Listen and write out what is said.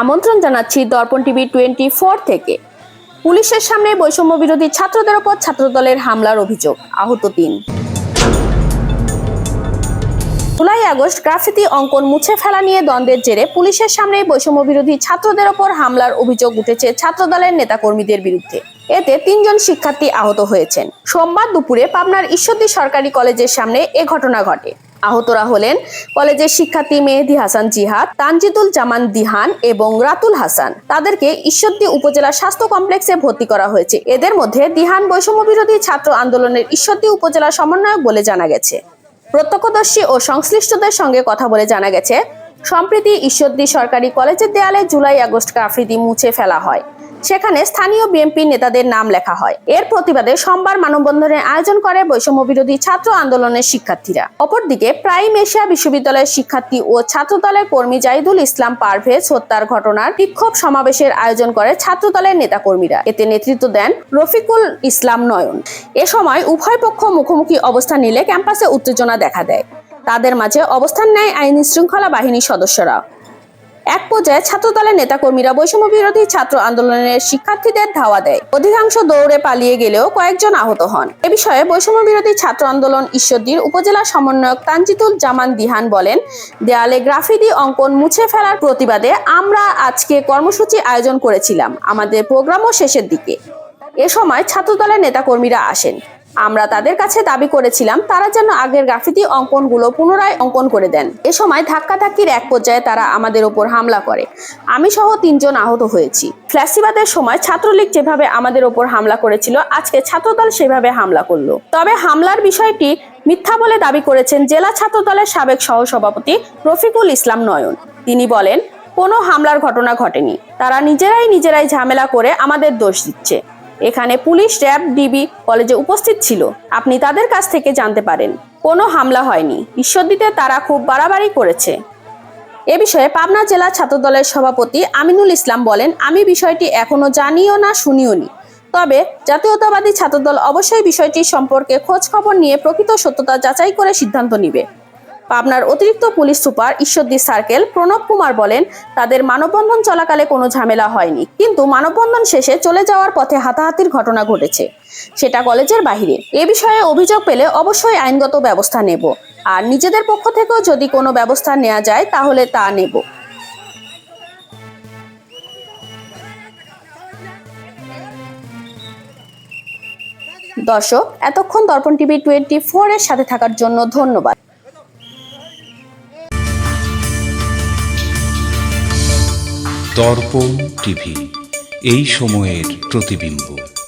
আমন্ত্রণ জানাচ্ছি দর্পণ TV twenty four থেকে। পুলিশের সামনে বৈষম্য বিরোধী ছাত্রদের ওপর ছাত্রদলের হামলার অভিযোগ, আহত তিন। জুলাই, আগস্ট গ্রাফিতি অঙ্কন মুছে ফেলা নিয়ে দ্বন্দ্বের জেরে পুলিশের সামনে বৈষম্য বিরোধী ছাত্রদের ওপর হামলার অভিযোগ উঠেছে ছাত্রদলের নেতাকর্মীদের বিরুদ্ধে। এতে তিনজন শিক্ষার্থী আহত হয়েছেন। সোমবার দুপুরে পাবনার ঈশ্বরদী সরকারি কলেজের সামনে এ ঘটনা ঘটে। আহতরা হলেন কলেজের শিক্ষার্থী মেহেদি হাসান জিহাদ, তানজিদুল জামান দিহান এবং রাতুল হাসান। তাদেরকে ঈশ্বরদী উপজেলা স্বাস্থ্য কমপ্লেক্সে ভর্তি করা হয়েছে। এদের মধ্যে দিহান বৈষম্য বিরোধী ছাত্র আন্দোলনের ঈশ্বরদী উপজেলা সমন্বয়ক বলে জানা গেছে। প্রত্যক্ষদর্শী ও সংশ্লিষ্টদের সঙ্গে কথা বলে জানা গেছে, সম্প্রতি ঈশ্বরদী সরকারি কলেজের দেয়ালে জুলাই আগস্ট কাফরিদি মুছে ফেলা হয়। সেখানে স্থানীয় বিএনপি নেতাদের নাম লেখা হয়। এর প্রতিবাদে সোমবার মানববন্ধনের আয়োজন করে বৈষম্য বিরোধী ছাত্র আন্দোলনের শিক্ষার্থীরা। অপরদিকে প্রাইম এশিয়া বিশ্ববিদ্যালয়ের শিক্ষার্থী ও ছাত্রদলের কর্মী জাহিদুল ইসলাম পারভেজ হত্যার ঘটনার বিক্ষোভ সমাবেশের আয়োজন করে ছাত্রদলের নেতাকর্মীরা। এতে নেতৃত্ব দেন রফিকুল ইসলাম নয়ন। এ সময় উভয় পক্ষ মুখোমুখি অবস্থান নিলে ক্যাম্পাসে উত্তেজনা দেখা দেয়। তাদের মাঝে অবস্থান নেয় আইন শৃঙ্খলা বাহিনীর সদস্যরা এক পর্যায়ে ছাত্রদলের নেতাকর্মীরা বৈষম্য বিরোধী ছাত্র আন্দোলনের শিক্ষার্থীদের ধাওয়া দেয়। অধিকাংশ দৌড়ে পালিয়ে গেলেও কয়েকজন আহত হন। এ বিষয়ে বৈষম্য বিরোধী ছাত্র আন্দোলন ঈশ্বরদীর উপজেলা সমন্বয়ক তানজিতুল জামান দিহান বলেন, দেয়ালে গ্রাফিতি অঙ্কন মুছে ফেলার প্রতিবাদে আমরা আজকে কর্মসূচি আয়োজন করেছিলাম। আমাদের প্রোগ্রামও শেষের দিকে। এ সময় ছাত্রদলের নেতাকর্মীরা আসেন। আমরা তাদের কাছে দাবি করেছিলাম, তারা যেন আগের গ্রাফিতি অঙ্কনগুলো পুনরায় অঙ্কন করে দেন। এ সময় ধাক্কাধাক্কির এক পর্যায়ে তারা আমাদের ওপর হামলা করে। আমি সহ তিনজন আহত হয়েছি। ফ্ল্যাসিবাদের সময় ছাত্রলীগ যেভাবে আমাদের ওপর হামলা করেছিল, আজকে ছাত্রদল সেভাবে হামলা করল। তবে হামলার বিষয়টি মিথ্যা বলে দাবি করেছেন জেলা ছাত্রদলের সাবেক সহসভাপতি রফিকুল ইসলাম নয়ন। তিনি বলেন, কোনো হামলার ঘটনা ঘটেনি। তারা নিজেরাই নিজেরাই ঝামেলা করে আমাদের দোষ দিচ্ছে। এখানে পুলিশ, র্যাব, ডিবি কলেজে উপস্থিত ছিল। আপনি তাদের কাছ থেকে জানতে পারেন, কোনো হামলা হয়নি। ঈশ্বরদীতে তারা খুব বাড়াবাড়ি করেছে। এ বিষয়ে পাবনা জেলা ছাত্রদলের সভাপতি আমিনুল ইসলাম বলেন, আমি বিষয়টি এখনও জানিও না, শুনিও নি। তবে জাতীয়তাবাদী ছাত্রদল অবশ্যই বিষয়টি সম্পর্কে খোঁজ খবর নিয়ে প্রকৃত সত্যতা যাচাই করে সিদ্ধান্ত নিবে। পাবনার অতিরিক্ত police super Ishwardi circle Pranab Kumar বলেন, তাদের মানববন্ধন চলাকালে কোনো ঝামেলা হয়নি, কিন্তু মানববন্ধন শেষে চলে যাওয়ার পথে হাতাহাতির ঘটনা ঘটেছে। সেটা কলেজের বাহিরে। এ বিষয়ে অভিযোগ পেলে অবশ্যই আইনগত ব্যবস্থা নেব। আর নিজেদের পক্ষ থেকেও যদি কোনো ব্যবস্থা নেওয়া যায়, তাহলে তা নেব। দর্শক, এতক্ষণ দর্পণ টিভি টোয়েন্টি ফোর এর সাথে থাকার জন্য ধন্যবাদ। দর্পণ টিভি এই সময়ের প্রতিবিম্ব।